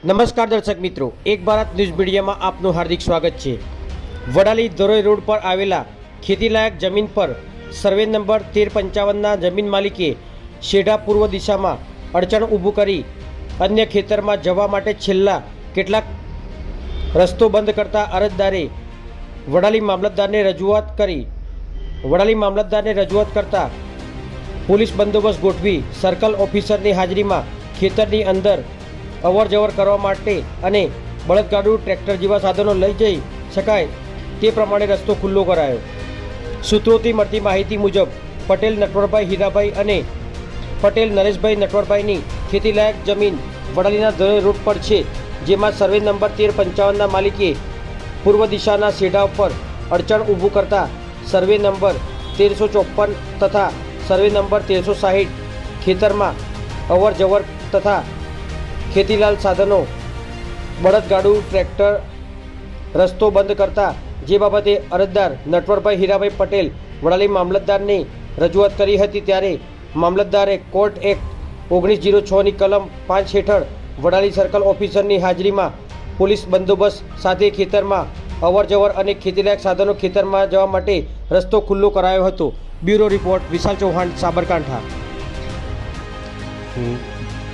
નમસ્કાર દર્શક મિત્રો, એક ભારત ન્યૂઝ મીડિયામાં આપનું હાર્દિક સ્વાગત છે. વડાલી ધરોઈ રોડ પર આવેલા ખેતીલાયક જમીન પર સર્વે નંબર તેર પંચાવનના જમીન માલિકે શેઢા પૂર્વ દિશામાં અડચણ ઊભું કરી અન્ય ખેતરમાં જવા માટે છેલ્લા કેટલાક રસ્તો બંધ કરતા અરજદારે વડાલી મામલતદારને રજૂઆત કરી. વડાલી મામલતદારને રજૂઆત કરતા પોલીસ બંદોબસ્ત ગોઠવી સર્કલ ઓફિસરની હાજરીમાં ખેતરની અંદર અવર જવર કરવા માટે અને બળદગાડું ટ્રેક્ટર જેવા સાધનો લઈ જઈ શકાય તે પ્રમાણે રસ્તો ખુલ્લો કરાયો. સૂત્રોથી મળતી માહિતી મુજબ, પટેલ, નટવરભાઈ હીરાભાઈ અને પટેલ નરેશભાઈ નટવરભાઈની ખેતીલાયક જમીન વડાલીના ધરોઈ રોડ પર છે, જેમાં સર્વે નંબર તેર પંચાવનના માલિકે પૂર્વ દિશાના સેઢા ઉપર અડચણ ઊભું કરતા સર્વે નંબર તેરસો ચોપન તથા સર્વે નંબર તેરસો સાહીઠ ખેતરમાં અવર જવર તથા ખેતીલાલ સાધનો, બળદગાડું, ટ્રેક્ટર, રસ્તો બંધ કરતા જે બાબતે અરજદાર નટવરભાઈ હીરાભાઈ પટેલ વડાલી મામલતદારને રજૂઆત કરી હતી ત્યારે મામલતદારે કોર્ટ એક્ટ ઓગણીસ જીરો છની કલમ પાંચ હેઠળ વડાલી સર્કલ ઓફિસરની હાજરીમાં પોલીસ બંદોબસ્ત સાથે ખેતરમાં અવર જવર અને ખેતીલાયક સાધનો ખેતરમાં જવા માટે રસ્તો ખુલ્લો કરાયો હતો. Bureau report Vishal Chauhan, Sabarkantha.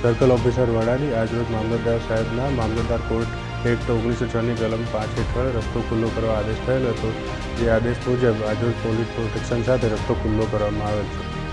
Circle officer વડાની આજરોજ મામલતદાર સાહેબના મામલતદાર કોર્ટ એક્ટ ઓગણીસો છની કલમ પાંચ હેઠળ રસ્તો ખુલ્લો કરવા આદેશ થયેલ હતો. જે આદેશ મુજબ આજરોજ પોલીસ પ્રોટેક્શન સાથે રસ્તો ખુલ્લો કરવામાં આવેલ છે.